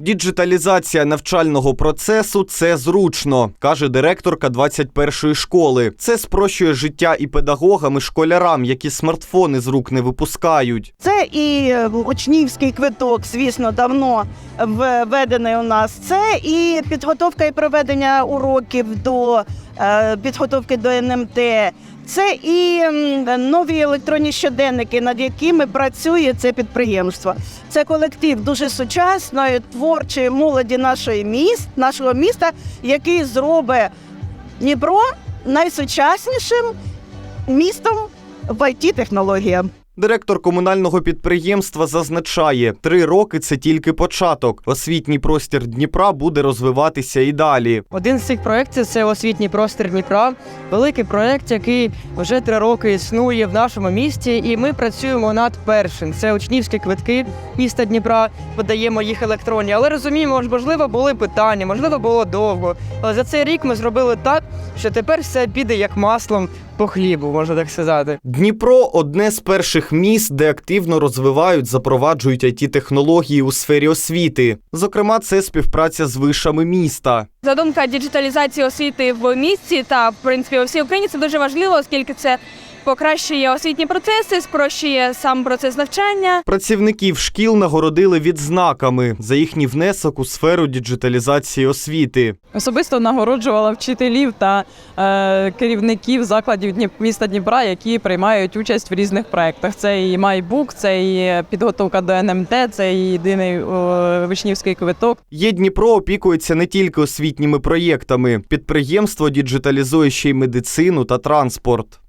Діджиталізація навчального процесу це зручно, каже директорка 21-ї школи. Це спрощує життя і педагогам, і школярам, які смартфони з рук не випускають. Це і е, учнівський квиток, звісно, давно введений у нас. Це і підготовка і проведення уроків до е, підготовки до НМТ. Це і нові електронні щоденники, над якими працює це підприємство. Це колектив дуже сучасної, творчої молоді нашої міст, нашого міста, який зробить Дніпро найсучаснішим містом в it технологіям Директор комунального підприємства зазначає, три роки це тільки початок. Освітній простір Дніпра буде розвиватися і далі. Один з цих проєктів це освітній простір Дніпра. Великий проєкт, який вже три роки існує в нашому місті, і ми працюємо над першим. Це учнівські квитки міста Дніпра. Подаємо їх електронні. Але розуміємо, можливо, були питання, можливо, було довго. Але за цей рік ми зробили так, що тепер все піде як маслом по хлібу, можна так сказати. Дніпро одне з перших міст, де активно розвивають, запроваджують it технології у сфері освіти. Зокрема, це співпраця з вишами міста. Задумка діджиталізації освіти в місті та в принципі у всій Україні це дуже важливо, оскільки це покращує освітні процеси, спрощує сам процес навчання. Працівників шкіл нагородили відзнаками за їхній внесок у сферу діджиталізації освіти. Особисто нагороджувала вчителів та е, керівників закладів Дніп... міста Дніпра, які приймають участь в різних проєктах. Це і майбук, це і підготовка до НМТ, це і єдиний е, вишнівський квиток. Є Дніпро опікується не тільки освітніми проєктами. Підприємство діджиталізує ще й медицину та транспорт.